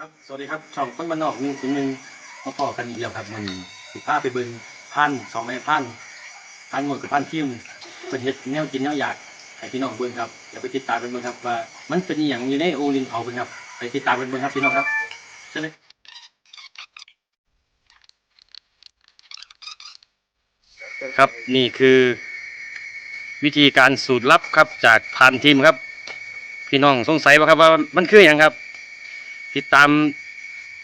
ครับสวัสดีครับช่องต้นบ้านนอกนึ่ถึงหนึ่งมาพอกันอีกแล้วครับมันสิพาไปเบิ่งพันสองแม่พันพันธุ์หมดกับพันธุ์ทิมเป็นเห็ดแนวกินแนวอยากให้พี่น้องเบิ่งครับอย่าไปติดตามกันเบิ่งครับว่ามันเป็นอย่างอยู่ในโอลินเผาเบิ่งครับไปติดตามกันเบิ่งครับพี่น้องครับเชิญเลยครับนี่คือวิธีการสูตรลับครับจากพันทิมครับ พี่น้องสงสัยว่าครับว่ามันคืออย่างครับ ติดตาม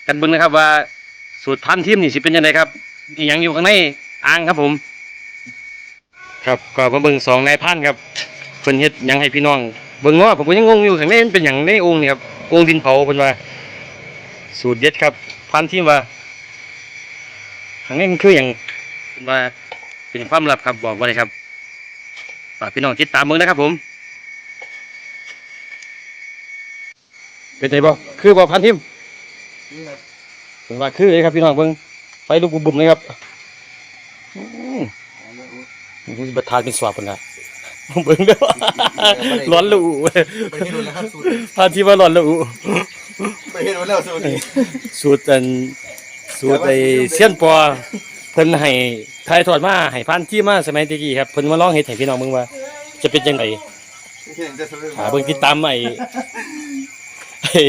กันเบิ่งนะครับว่าสูตรพันธุ์ทิมนี่สิเป็นยังไงครับมีหยังอยู่ข้างในอ่างครับผม ครับก็มาเบิ่งสองนายพันธุ์ครับเพิ่นเฮ็ดหยังให้พี่น้องเบิ่งเนาะผมก็ยังงงอยู่ข้างในมันเป็นหยังในโองค์นี่ครับโองค์ดินเผาเพิ่นว่า สูตรเด็ดครับ พันธุ์ทิมว่าข้างในมันคือหยังเพิ่นว่าเป็นความลับครับบอกไว้เลยครับฝากพี่น้องติดตามเบิ่งนะครับผม เป็นไงบ่คือบ่พันทิมเป็นว่าคือเลยครับพี่น้องเบิ่งไฟลุกบุ่มๆเลยครับอืมนี่บัดทานเป็นสวบพุ่นน่ะเบิ่งเด้อร้อนลูไปเฮ็ดโดนแล้วครับสูตรพันทิมว่าร้อนลูไปเฮ็ดโดนแล้วสูตรนี้สูตรอันสูตรไอ้เสี้ยนปอเพิ่นให้ทายทอดมาให้พันทิมมาสมัยตะกี้ครับเพิ่นมาลองเฮ็ดให้พี่น้องเบิ่งว่า จะเป็นจังไดเฮ็ดจะสูตรหาเบิ่งติดตามไอ้ ไอ้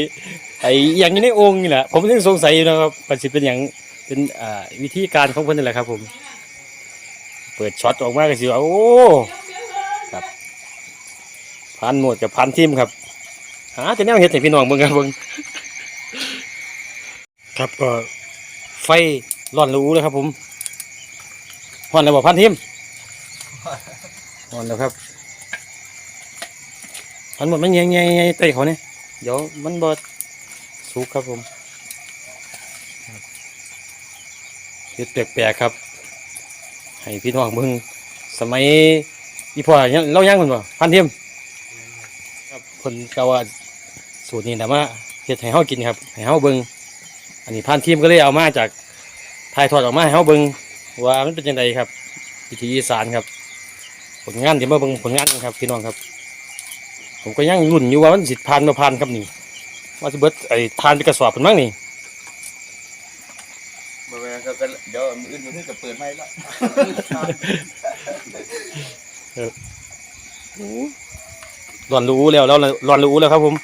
ไอ้อหย่างนี้ในองค์นี่แหละผมยังสงสัยอยู่นะครับว่าสิเป็นอย่างเป็นอ่าวิธีการของเพิ่นนี่แหละครับ ผม เปิดช็อตออกมาก็สิว่าโอ้ครับพันหมดกับพันทิมครับหาแต่แนวเฮ็ดให้พี่น้องเบิ่งครับเบิ่งครับก็ไฟร้อนรูแล้วครับ ผมฮ้อนแล้วบ่พันทิมฮ้อนแล้วครับพันหมดมันยังไงไงเตะเขาเนี่ย เดี๋ยวมันบดสุกครับผมเฮ็ดแปลกๆครับ ให้พี่น้องเบิ่งสมัยอีพ่อยังเล่ายังคนบ่พันเทียมครับคนกาว่าสูตรนี้นะมาเฮ็ดให้เฮากินครับให้เฮาเบิ่งอันนี้พันเทียมก็เลยเอามาจากถ่ายทอดออกมาให้เฮาเบิ่งว่ามันเป็นจังไดครับวิธีอีสานครับ ผลงานที่มาเบิ่งผลงานกันครับพี่น้องครับ ผมก็ยังรุ่นอยู่ว่ามันสิผ่านมาผ่านครับนี่ว่าจะเบิดไอ้ทานไปกระสอบเป็นมั้งนี่บ่แม่นครับก็เดี๋ยวมื้ออื่นมื้อนี้ก็เปิดใหม่ละร้อนรู้แล้วแล้วร้อนรู้แล้วครับผม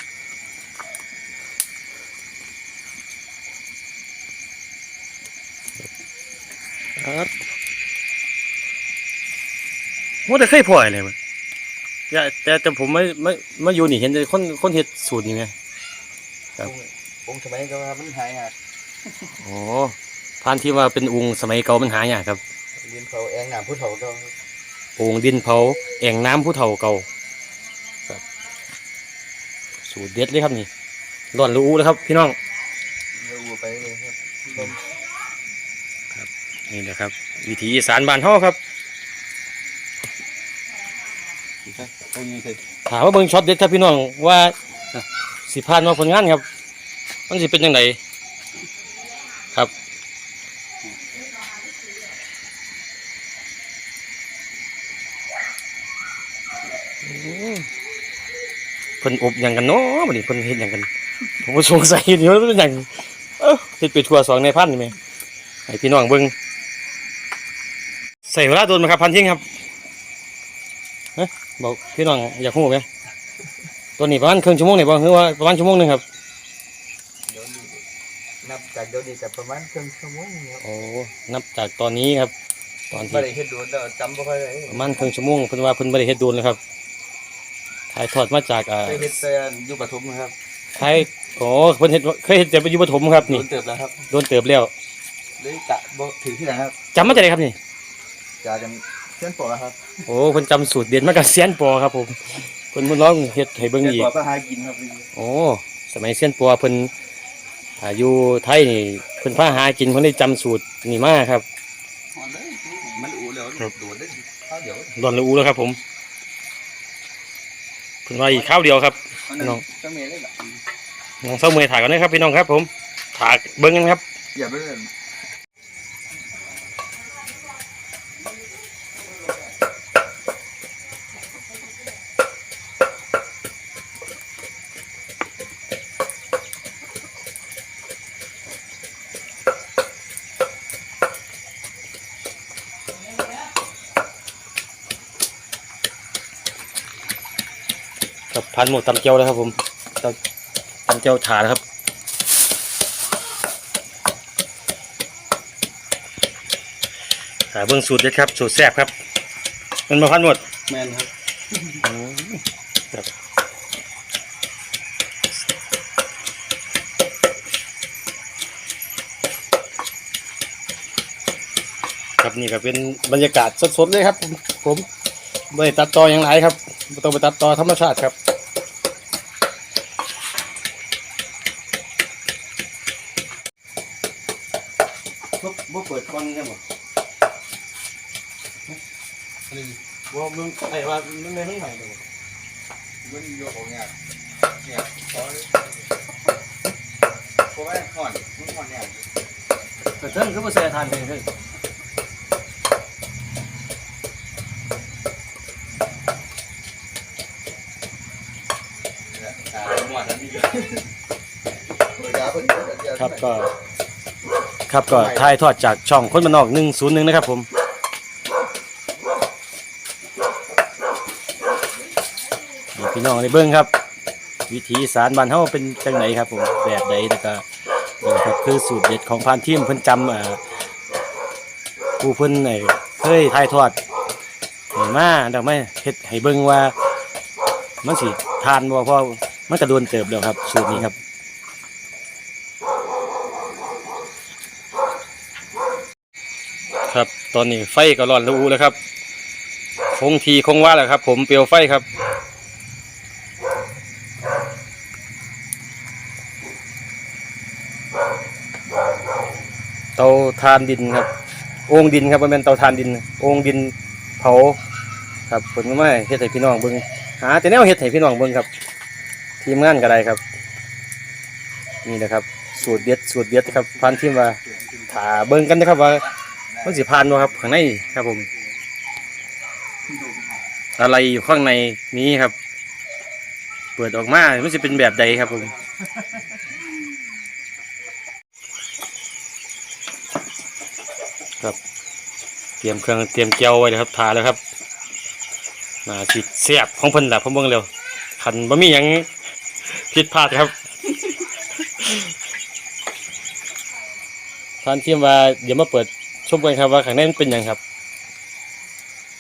ครับว่าแต่เคยพ่อยเลยมั้ย อย่าแต่แต่ผมไม่ไม่ไม่อยู่นี่เห็นแต่คนคนเฮ็ดสูตรนี่ไงครับ องค์สมัยก็ว่ามันหายากโอ้พานที่ว่าเป็นองค์สมัยเก่ามันหายากครับเรียนเขาแองน้ำผู้เฒ่าก็องค์ดินเผาแอ่งน้ำผู้เฒ่าเก่าครับ สูตรเด็ดเลยครับนี่ร้อนรู้แล้วครับ พี่น้องอยู่ไปเลยครับลม นี่แหละครับ วิถีอีสานบ้านเฮาครับ ตรงนี้คือ ถามว่าเบิ่งช็อตเด็ดครับพี่น้องว่าสิผ่านมาผลงานครับ มันสิเป็นยังไงครับเพิ่นอบหยังกันเนาะบัดนี้เพิ่นเฮ็ดหยังกัน ผมสงสัยอยู่ว่าเป็นหยังเอ้าเฮ็ดไปทั่วสองในพันนี่แม่ให้พี่น้องเบิ่งใส่เวลาโดนไหมครับพันทิ้งครับฮ้ย บอกพี่น้องอยากฮู้ไหมตัวนี้ประมาณครึ่งชั่วโมงนี่บ่คือว่าประมาณชั่วโมงหนึงครับเดี๋ยวนี้นับจากเดี๋ยวนี้ก็ประมาณครึ่งชั่วโมงครับโอ้นับจากตอนนี้ครับ ตอนบ่ที่ได้เฮ็ดโดนแล้วจำบ่ค่อยได้ประมาณครึ่งชั่วโมงเพิ่นว่าเพิ่นบ่ได้เฮ็ดโดนเลยครับถ่ายทอดมาจากอ่าเคยเฮ็ดแต่อยู่ปฐมครับถ่ายโอ้เพิ่นเฮ็ดเคยเฮ็ดแต่อยู่ปฐมครับโดนี่นเติบแล้วครับโดนเติบแล้วเลยกะบ่ถึงที่ไหนครับจำมาจากไหนครับนี่จากกัน เส้นปอครับโอ้เพิ่นจำสูตรเด็ดมากับเซียนปอครับผมเพิ่นมาลองเฮ็ดให้เบิ่งเส้นอีปกอก็หากินครับโอ้สมัยเซียนปอเพิ่นอาอยุไทยนี่เพิ่นพาหากินเพิ่นได้จำสูตรนี่มาครับมันอูแล้วโดดได้ข้าวเดี๋ยวดอนละอูแล้วครับ ผมเพิ่นว่าอีกข้าวเดียวครับน้องจังเมย์เลยล่ะน้องเศร้าเมย์ถ่ายกันนะครับพี่น้องครับ ผมถ่ายเบิ่งกันครับอย่าไปเลย กับพันหมดตำเจียวเลยครับผมตำตำเจียวถานะครับหาเบื้องสูตรเลยครับ สูตรแซ่บครับ มันมาพันหมด แมนครับครับครับนี่ก็เป็นบรรยากาศสดๆเลยครับ ผมผมไม่ได้ตัดต่ออย่างไรครับไม่ต้องไปตัดต่อธรรมชาติครับ เปิดก่อนใช่บ่บ่มึงไอ้ว่ามันไม่ให้ใหม่เลยมันโยกของเนี่ยเนี่ยขอเพราะว่าห่อนมันห่อนเนี่ยกระเทิงคือบ่ใส่ทานเองเด้อตาหมดแล้วนี่ครับก็ ครับก็ถ่ายทอดจากช่องคนบ้านนอก 101 นะครับผมนี่พี่น้องได้เบิ่งครับ วิถีอีสารบ้านเฮาเป็นจังไดครับผมแบบใดแล้วก็นี่ครับคือสูตรเด็ดของพานทีมเพิ่นจำอ่าผู้เพิ่นไอ้เคยถ่ายทอดให้มาดอกไม้เฮ็ดให้เบิ่งว่ามันสิทานบ่เพราะมันก็โดนเติบแล้วครับ สูตรนี้ครับ ครับ ตอนนี้ไฟก็ร้อนระอุแล้วครับ คงทีคงว่าแหละครับ ผมเปลวไฟครับ เตาทานดินครับโอ่งดินครับมันเป็นเตาทานดินโอ่งดินเผาครับผลไม้เฮ็ดให้พี่น้องเบิ่งหาแต่แนวเฮ็ดให้พี่น้องเบิ่งครับ ทีมงานก็ได้ครับ นี่นะครับ สูตรเด็ดสูตรเด็ดครับพันทีมว่าถ่าเบิ่งกันนะครับว่า มันสิผ่านบ่ครับข้างในครับผม อะไรอยู่ข้างในนี้ครับ เปิดออกมามันจะเป็นแบบใดครับผมครับ เตรียมเครื่องเตรียมเกียวไว้เลยครับทาแล้วครับน่าสิเสียบของเพิ่นแหละผมเบิ่งเร็วขันบ่มีหยังผิดพลาดครับท่านที่ว่าเดี๋ยวมาเปิด ชมกันครับว่าข้างในมันเป็นหยังครับ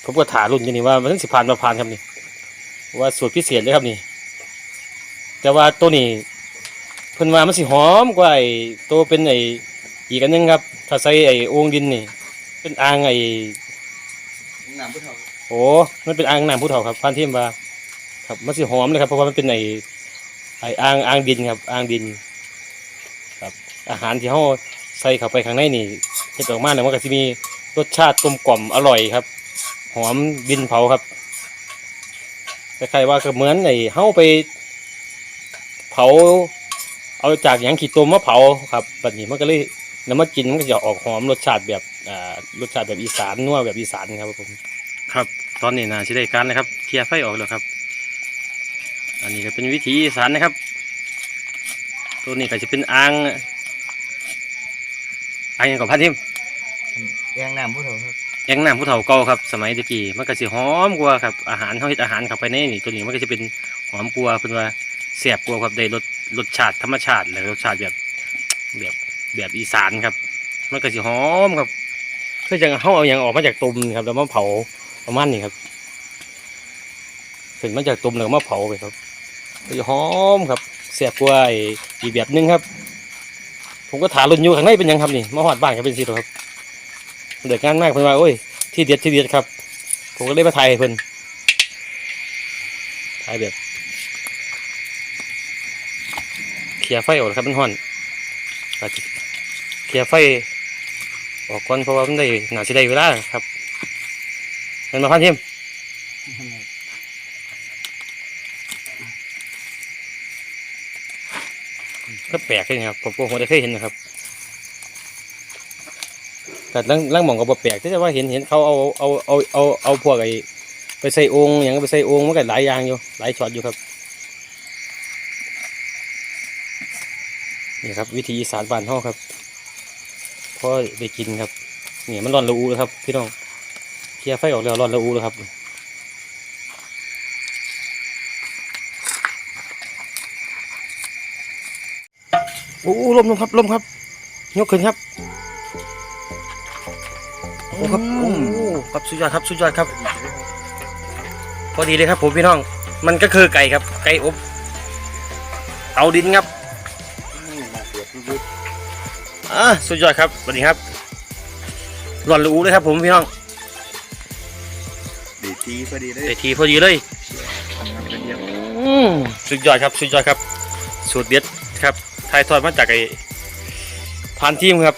ผมก็ถารุ่นอยู่นี่ว่ามันต้องสิผ่านมาผ่านครับนี่ ว่าสูตรพิเศษเลยครับนี่ แต่ว่าตัวนี้เพิ่นว่ามันสิหอมกว่าไอ้ตัวเป็นไอ้อีกอันหนึงครับ ถ้าใส่ไอ้โอ่งดินนี่ เป็นอ่างไอ้น้ำพุทธโอ้มันเป็นอ่างน้ำผู้เฒ่าครับพันทิมว่า ครับมันสิหอมเลยครับเพราะว่ามันเป็นไอ้ไอ้อ่างอ่างดินครับอ่างดิน ครับ อาหารที่เขา ใส่เข้าไปข้างในนี่เฮ็ดออกมาเนี่ยมันก็จะมีรสชาติกลมกล่อมอร่อยครับ หอมดินเผาครับคล้ายๆว่าก็เหมือนไอ้เฮาไป เผา เอาจากหยังขีดตัวมาเผาครับแบบนี้มันก็เลยแล้วมากินมันก็จะออกหอมรสชาติแบบอ่ารสชาติแบบอีสานนัวแบบอีสานครับผมครับ ตอนนี้นะชิได้การนะครับเคลียร์ไฟออกแล้วครับ อันนี้ก็เป็นวิธีอีสานนะครับ ตัวนี้ก็จะเป็นอ่าง อ่างอย่างกับพันทิมแยงน้ำพุทธครับแองน้ำผู้เฒ่าเก่าครับ สมัยตะกี้มันก็สิหอมกว่าครับอาหารเขาเฮ็ดอาหารเข้าไปในนี่ตัวนี้มันก็จะเป็นหอมกว่าเพิ่นว่าแซ่บกว่าครับได้รสรสชาติธรรมชาติและรสชาติแบบแบบแบบอีสานครับ มันก็สิหอมครับคือจังเฮาเอาหยังออกมาจากตุ่มนี่ครับแล้วมาเผาประมาณนี้ครับเป็นมาจากตุ่มแล้วก็มาเผาไปครับก็จะหอมครับแซ่บกว่าไอ้อีกแบบหนึงครับ ผมก็ถามรุ่นอยู่ข้างในเป็นยังครับนี่มาหอดบ้านก็เป็นสิตัวครับเดือดงานมากเพิ่นว่าโอ้ยที่เด็ดที่เด็ดครับ ผมก็เลยมาถ่ายให้เพิ่นถ่ายแบบเคลียร์ไฟออกครับมันฮ้อนเคลียร์ไฟออกก่อนเพราะว่ามันได้หนาสิได้เวลาครับเป็นมาพันเทียม ก็แปลกเลยครับผมก็คงได้เคยเห็นนะครับแต่ลังลังหมองก็บ่แปลกที่จะว่าเห็นเห็นเขาเอาเอาเอาเอาเอาพวกไอ้ไปใส่โองอย่างไปใส่โองมันก็หลายอย่างอยู่หลายช็อตอยู่ครับนี่ครับ วิธีอีสานบ้านเฮาครับพ่อได้กินครับเนี่ยมันร้อนระอุแล้วครับพี่น้องเคลียร์ไฟออกแล้วร้อนระอุแล้วครับ โอ้ลมลมครับลมครับ ยกขึ้นครับโอ้ครับโอ้ครับสุดยอดครับสุดยอดครับ พอดีเลยครับผมพี่น้อง มันก็คือไก่ครับ ไก่อบเตาดินครับมาเสียบยุดอ่าสุดยอดครับสวัสดีครับร้อนรูเลยครับผมพี่น้องดีทีพอดีเลยเตทีพอดีเลยทำงานเป็นเยี่ยมอืมสุดยอดครับสุดยอดครับสูตรเด็ดครับ ถ่ายทอดมาจากไอ้พานทีมครับ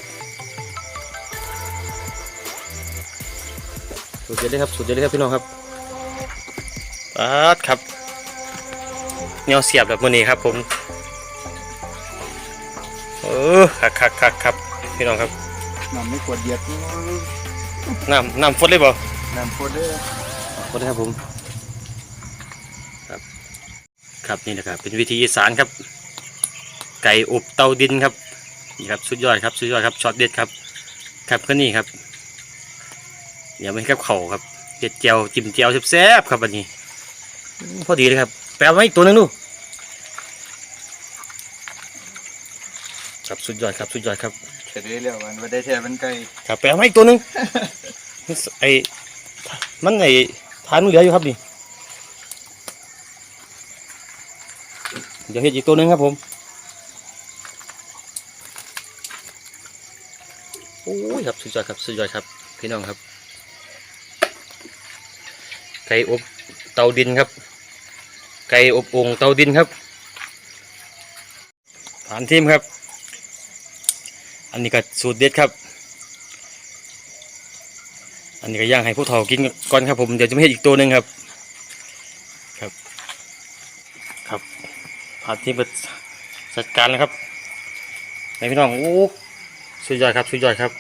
สูตรเด็ดเลยครับสูตรเด็ดเลยครับพี่น้องครับปัดครับแนวเสียบแบบมือนี้ครับผมเออคักคักคักครับพี่น้องครับน้ำไม่กวดเหยียดน้ำน้ำฟดเลยบ่น้ำโคเดอร์ขอโทษครับผม ครับ ครับนี่นะครับเป็นวิธีอีสานครับ ไก่อบเตาดินครับนี่ครับสุดยอดครับสุดยอดครับช็อตเด็ดครับ ครับก็นี่ครับเดี๋ยวมันครับเข่าครับเจ็ดเจียวจิ้มเจียวแซ่บๆครับวันนี้อืมพอดีเลยครับแปลมาอีกตัวหนึงดูครับสุดยอดครับสุดยอดครับจะได้เร็วมันไม่ได้แท้มันไกลครับแปลมาอีกตัวหนึงไอ้มันไอ้ทานมันเหลืออยู่ครับนี่เดี๋ยวเห็ดอีกตัวหนึงครับผม โอ้ ยครับสุดยอดครับสุดยอดครับ พี่น้องครับไก่อบเตาดินครับ ไก่อบโอ่งเตาดินครับผ่านทีมครับ อันนี้ก็สูตรเด็ดครับ อันนี้ก็ย่างให้ผู้เฒ่ากินก่อนครับผมเดี๋ยวจะไม่เห็ดอีกตัวหนึ่งครับ ครับ ครับผ่านทีมไปจัดการแล้วครับในพี่น้องโอ้สุดยอดครับสุดยอดครับ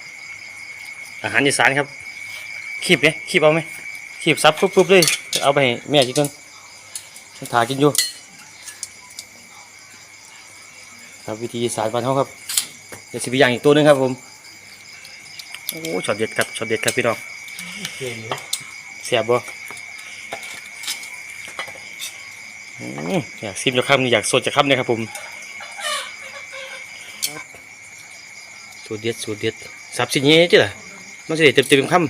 อาหารอีสานครับคีบไหมคีบเอาไหมคีบซับปุ๊บปุ๊บเลย เอาไปให้แม่จิก่อนฉันถากินอยู่ครับวิธีอีสานบ้านเขาครับเดี๋ยวสิบอย่างอีกตัวหนึงครับผมโอ้ช็อตเด็ดครับช็อตเด็ดครับพี่น้องเก่งเลยเสียบบ่อืมอยากซิมจะคำนี่อยากสดจะคำเนี่ยครับผมสูตรเด็ดสูตรเด็ดสับสิ่งนี้จ้ะล่ะ มันจะได้เต็มเต็มคเก่งำ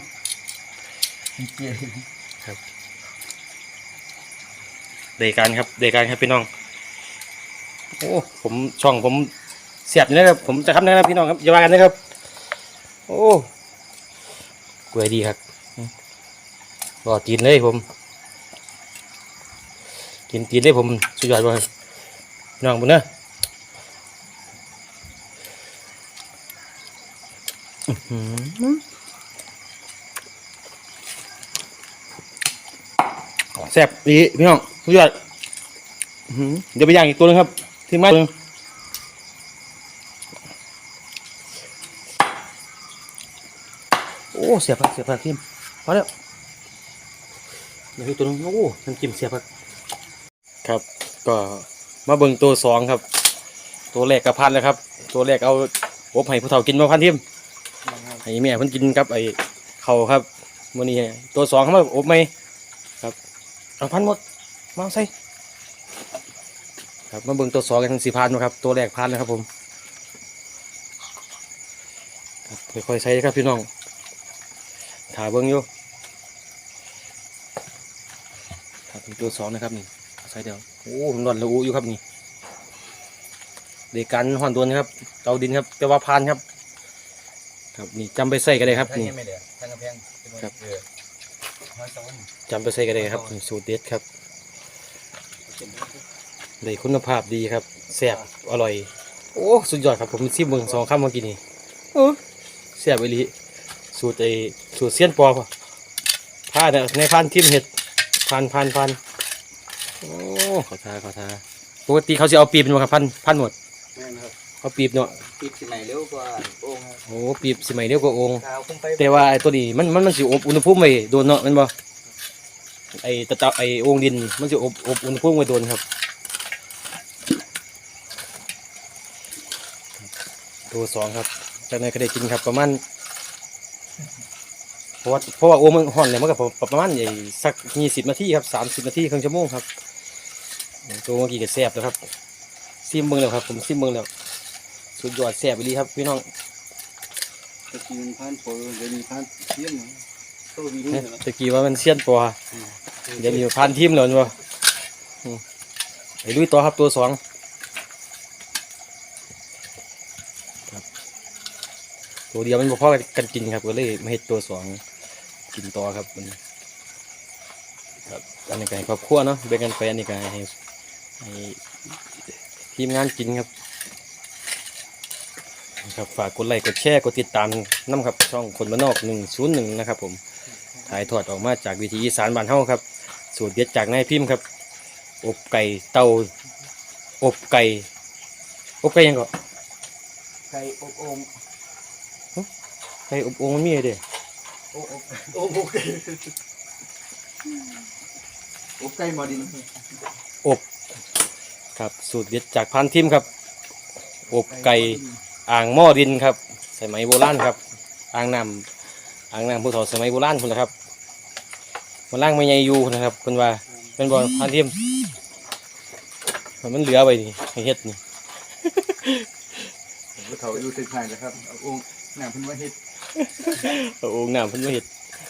เดการครับเดการครับพี่น้อง โอ้ผมช่องผมเสียบอยู่นะครับผมจะคำนะครับพี่น้องครับอย่าว่ากันนะครับ โอ้กล้วยดีครับรอตีนเลยผม กินตีนเลยผมสุดยอดเลยน้องบุญนอะอือหือ แซ่บดีพี่น้องสุดยอดอื้อหือเดี๋ยวไปย่างอีกตัวหนึงครับที่ไม้ตัวหนึงโอ้เสียบครับเสียบครับทีมพอแล้วเดี๋ยวให้ตัวนึงโอ้น้ำจิ้มเสียบครับครับ ก็มาเบิ่งตัวสองครับ ตัวแรกกับพันแล้วครับ ตัวแรกเอาอบให้ผู้เฒ่ากินมาพันทิมให้แม่เพิ่นกินครับไอ้เขาวครับมื้อนี้ตัวสองเขามาอบไหมครับ เอาพันหมด มาใส่ครับมาเบิ่งตัวสองกันสี่พันนะครับ ตัวแรกพันแล้วครับผมครับค่อยๆใส่ครับพี่น้องถ่าเบิ่งอยู่ครับเป็นตัวสองนะครับนี่ใส่เดียวโอ้ผมนอนระอุอยู่ครับนี่เด็กกันห่อนตัวนะครับเตาดินครับแต่ว่าพานครับ ครับนี่จำไปใส่กันเลยครับทั้งนี่นี้ไม่เดือดทั้งกระเพงเป็นวันครับ จำไปใส่กันเลยครับสูตรเด็ดครับได้คุณภาพดีครับแซ่บอร่อย โอ้สุดยอดครับผมซิมเบิงสองคำเมื่อกี้นี่โอ้แซ่บไปลีสูตรไอสูตรเสี้ยนปอพผ้าเนี่ยในพานทิมเห็ดพานพานพานโอ้ขอทาขอทาปกติเขาจะเอาปีเป็นบ่ครับพันพันหมดแม่นครับ เอาปีบเนาะปิดสิไหนเร็วกว่าโอ่งครับโอ้ปีบสมัยเดียวกับองค์เท้าขึ้นไปแต่ว่าไอ้ตัวนี้มันมันมันสิอบอุณหภูมิไว้โดนเนาะแมันบ่ไอ้ตะเตาไอ้โอ่งดินมันสิอบอบอุณหภูมิไว้โดนครับ ตัวสองครับจากนั้นก็ได้กินครับประมาณเพราะว่าเพราะว่าโอ่งมันห่อนเลยมันก็ประมาณไอ้สักยี่สิบนาทีครับสามสิบนาทีครึ่งชั่วโมงครับตัวเมื่อกี้ก็แซ่บแล้วครับซิมเบิ่งแล้วครับผมซิมเบิ่งแล้ว สุดยอดแซ่บไปดีครับพี่น้องตะกี้มันพันโปรเดี๋ยวนี้พันเทียมนะโตวีนี่เอ๊ะนะตะกี้ว่ามันเซียนปอเดี๋ยวมีพันทีมแล้วนี่บ่อืมไปลุยต่อครับตัวสองครับตัวเดียวมันบ่พอกันกินครับก็เลยมาเฮ็ดตัวสองกินต่อครับมันครับอันนี้ก็ให้ครอบครัวเนาะแบ่งกันไปอันนี้ก็ให้ให้ทีมงานกินครับ ครับฝากกดไลค์กดแชร์กดติดตามน้ำครับช่องคนบ้านนอก101นะครับผมถ่ายทอดออกมาจากวิธีอีสานบ้านเฮาครับ สูตรเด็ดจากนายพิมพ์ครับ อบไก่เตาอบไก่อบไก่ยังก็ไก่อบโอ่งไก่อบโอ่งมันมีอะไรเด้โอบอบโอ้โหไก่อบไก่หมอดินอบ ครับสูตรเด็ดจากพันทิมครับ อบไก่ อ่างหม้อดินครับ สมัยโบราณครับ อ่างน้ำอ่างน้ำผู้เฒ่าสมัยโบราณคุณนะครับมันล่างไม่ใหญ่อยู่นะครับคุณว่าเป็นบอลพันทิมมันเหลือไปนี่ให้เฮ็ดนี่ผู้เฒ่าอยู่ตึกไห้นะครับเอาโอ่งน้ำเพิ่นว่าเฮ็ดเอาโอ่งน้ำเพิ่นมาเฮ็ด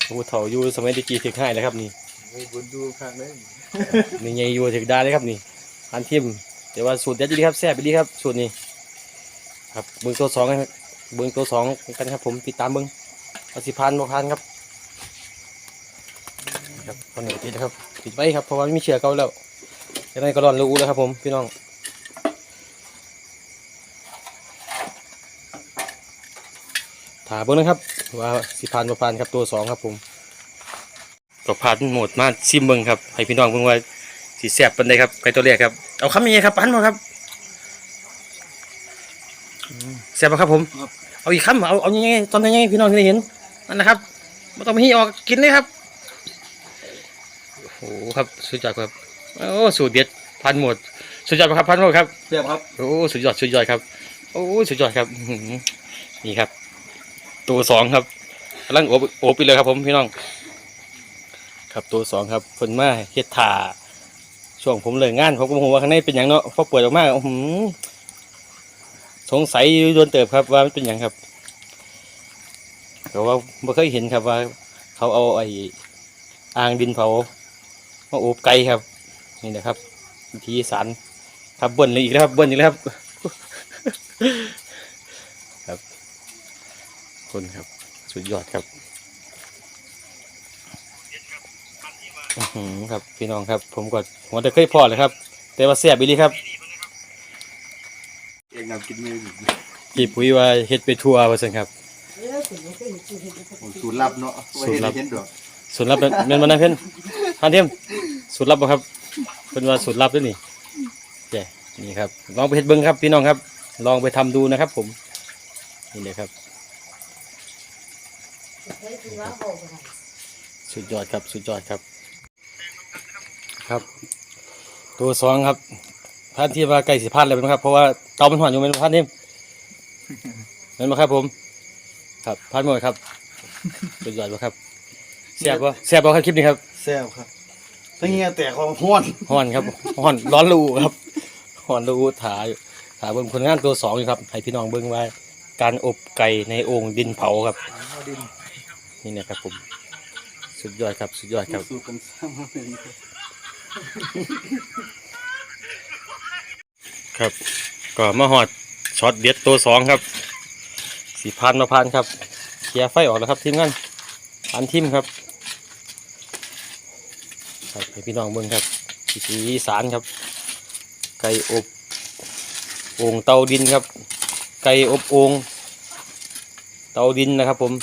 ผู้เฒ่าอยู่สมัยตะกี้ถึกให้แล้วครับนี่ไว้บนดูข้างเลยนี่ใหญ่อยู่ถึกได้เลยครับนี่พันทิมแต่ว่าสูตรเด็ดดีครับแซ่บดีครับสูตรนี้ ครับเบิ้งตัวสองกันบเบิ้งตัวสองกันครับ ผมติดตามเบิ้งเอาสิพันบ่พันครับครับตอนนี้ติดครับติดไว้ครับเพราะว่าไม่มีเชือกเก่าแล้วยังไงก็ร้อนรู้แล้วครับ ผมพี่น้องถาเบิ้งนะครับ ว่าสิพันบ่พันครับตัวสองครับ ผมก็พันหมดมาซิมเบิ้งครับให้พี่น้องเบิ่งว่าสิแซ่บปานใดครับไก่ตัวแรกครับเอาคำยังไงครับพันบ่ครับ แซ่บปะครับผมเอาอีกคำเอาเอายังไงตอนยังไงพี่น้องจะได้เห็นนั่นนะครับไม่ต้องมาฮีออกกินเลยครับโอ้โหครับสุดยอดครับโอ้สูตรเด็ดพันหมดสุดยอดปะครับพันหมดครับ เสียบครับโอ้สุดยอดสุดยอดครับ โอ้สุดยอดครับอื้อหือนี่ครับ ตัวสองครับกำลังโอบโอบไปเลยครับ ผมพี่น้อง ครับตัวสองครับเพิ่นมาเฮ็ดถ่าช่วงผมเลิกงานผมก็บ่ฮู้ว่าข้างในเป็นหยังเนาะพอเปิดออกมาอื้อหือ สงสัยอยู่โดนเติบครับว่ามันเป็นหยังครับแต่ว่าไม่เคยเห็นครับว่า เขาเอาไอ้อ่างดินเผามาอบไก่ครับ นี่นะครับวิธีสารครับเบิ้ลเลยอีกแล้วครับเบิ้ลอีกแล้วครับ ครับ คนครับ สุดยอดครับอือครับ พี่น้องครับ ผมก็หัวแต่เคยพอเลยครับ แต่ว่าเสียบอีลีครับ นำกินมือพี่ปุ๋ยว่าเฮ็ดไปทัวร์ว่าซั่นครับผมสูตรลับเนาะไว้สูตรลับ เห็นดอกสูตรลับเป็นแม่นบ่นะเพิ่นทานเทียมสูตรลับบ่ครับเพิ่นว่าสูตรลับเด้วยนี่แย่นี่ครับ ลองไปเฮ็ดเบิ่งครับพี่น้องครับ ลองไปทำดูนะครับ ผมนี่เลยครับ สุดยอดครับ สุดยอดครับ ครับ ตัวสองครับ ท่านที่ว่าใกล้สิพลาดเลยเป็นครับ เพราะว่าเตามันหอนอยู่เป็นพันนี่นั่นมาครับผม ครับพันหมดครับสุดยอดบ่ครับแซ่บบ่แซ่บบ่ครับคลิปนี้ครับแซ่บครับถ้าเงี้ยแต่ของห้วนฮ้อนครับฮ้อนร้อนรูครับฮ้อนรูถ่ายถ่ายเบิ่งผลงานตัวสองอยู่ครับให้พี่น้องเบิ่งว่าการอบไก่ในโอ่งดินเผาครับหม้อดินนี่นะครับผม สุดยอดครับ สุดยอดครับ สูตรกันสร้างมาเป็น ครับ ก็มาหอดช็อตเด็ดตัวสองครับสีพันมาพันครับเคลียร์ไฟออกแล้วครับทีมงานพันทิมครับครับให้พี่น้องเบิ่งครับสีสานครับ ไก่อบโอ่งเตาดินครับ ไก่อบโอ่งเตาดินนะครับ ผม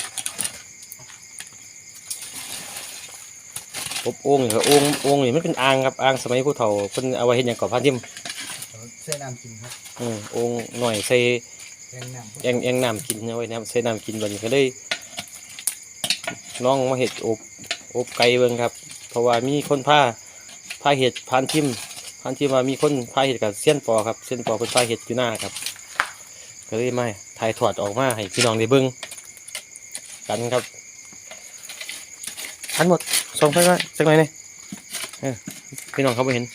อบโอ่งนี่ครับโอ่งโอ่งนี่มันเป็นอ่างครับอ่างสมัยผู้เฒ่าเพิ่นเอาไว้เห็นอย่างก่อพันทิม ส่น้ำกินครับอืมโองหน่อยใส่แรงน้ำแองแองน้ำกินเอาไว้น้ำใส่น้ำกินบัดนี้ก็เลยลองมาเห็ดอบอบไก่เบิ่งครับ เพราะว่ามีคนพาพาเห็ดพานทิมพานทิมว่ามีคนพาเห็ดกับเส้ยนปอครับเส้ยนปอเป็นพาเห็ดอยู่หน้าครับ ก็เลยมาถ่ายถอดออกมาให้พี่น้องได้เบิ่งกันครับทันหมดส่งไปว่าจังไหนเนี่ยเออพี่น้องเขาไม่เห็น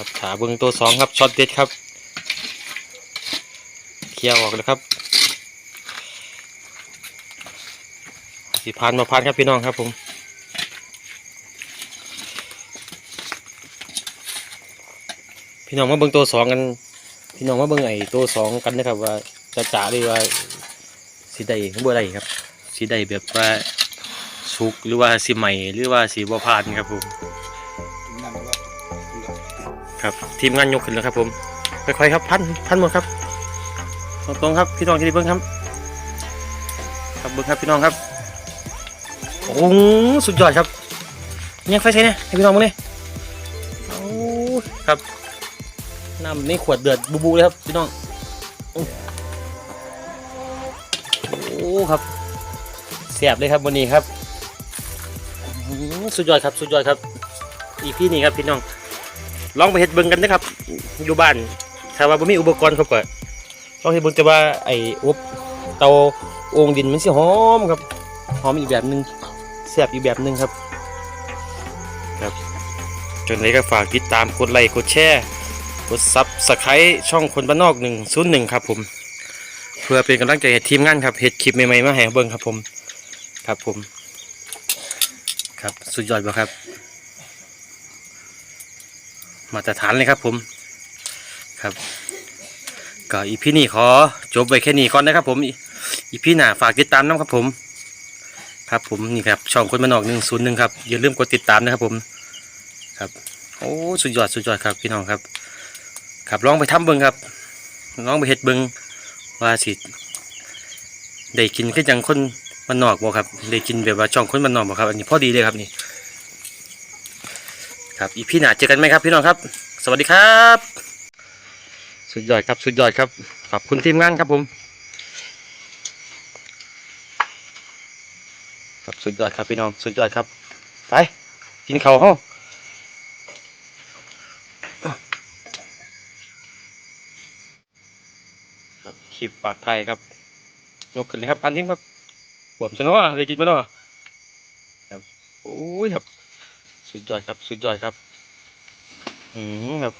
ครับขาเบิ่งตัวสองครับช็อตเด็ดครับเคลียร์ออกเลยครับสีพานมาพานครับพี่น้องครับผมพี่น้องมาเบิ่งตัวสองกันพี่น้องมาเบิ่งไอ้ตัวสองกันนะครับว่าจะจ่าหรือว่าสีใดหรือบ่ใดครับสีใดแบบว่าสุกหรือว่าสีใหม่หรือว่าสีบ่พานครับผม ครับทีมงานยกขึ้นแล้วครับผมค่อยๆครับพันพันหมดครับ ตรงๆครับพี่น้องที่ได้เบิ้งครับครับเบิ้งครับพี่น้องครับโอ้โหสุดยอดครับยังไฟใช้เนี่ยให้พี่น้องมึงเลยโอ้ครับน้ำในขวดเดือดบูบูเลยครับพี่น้องโอ้โอ้ครับเสียบเลยครับวันนี้ครับอื้อหือสุดยอดครับสุดยอดครับอีพี่นี่ครับพี่น้อง ลองไปเฮ็ดเบิ่งกันนะครับ อยู่บ้าน ถ้าว่าบ่มีอุปกรณ์เขาก็ลองเฮ็ดเบิ่งแต่ว่าไอ้อบเตาโอ่งดินมันสิหอมครับ หอมอีกแบบหนึงแซ่บอีกแบบหนึงครับ ครับจนเลยก็ฝากติดตามกดไลค์กดแชร์กดซับสไครต์ช่องคนบ้านนอก101ครับผม เพื่อเป็นกำลังใจให้ทีมงานครับเฮ็ดคลิปใหม่ๆมาให้เบิ่งครับผม ครับผม ครับ สุดยอดบ่ครับ มาตรฐานเลยครับผมครับก็อีพี่นี้ขอจบไว้แค่นี้ก่อนนะครับผมอีอีพีหน้าฝากติดตามนะครับผม ครับผมนี่ครับช่องคนมานอกหนึ่งศูนย์หนึ่งครับอย่าลืมกดติดตามนะครับผมครับโอ้สุดยอดสุดยอดครับพี่น้องครับครับลองไปทำเบิ้งครับลองไปเฮ็ดเบิ้งว่าสิได้กินก็ยังคนมันนอกบ่ครับได้กินแบบว่าช่องคนมันนอกบ่ครับอันนี้พอดีเลยครับนี่ ครับอีพี่หนาเจอกันไหมครับพี่น้องครับ สวัสดีครับ สุดยอดครับสุดยอดครับ ขอบคุณทีมงานครับผมครับสุดยอดครับพี่น้องสุดยอดครับไปกินข้าวห้องครับคลิปปากไทยครับยกขึ้นเลยครับอันทิ้งครับบวมซะเนาะเลยกินมาเนาะครับโอ้ยครับ สุดยอดครับ สุดยอดครับ อืมครับ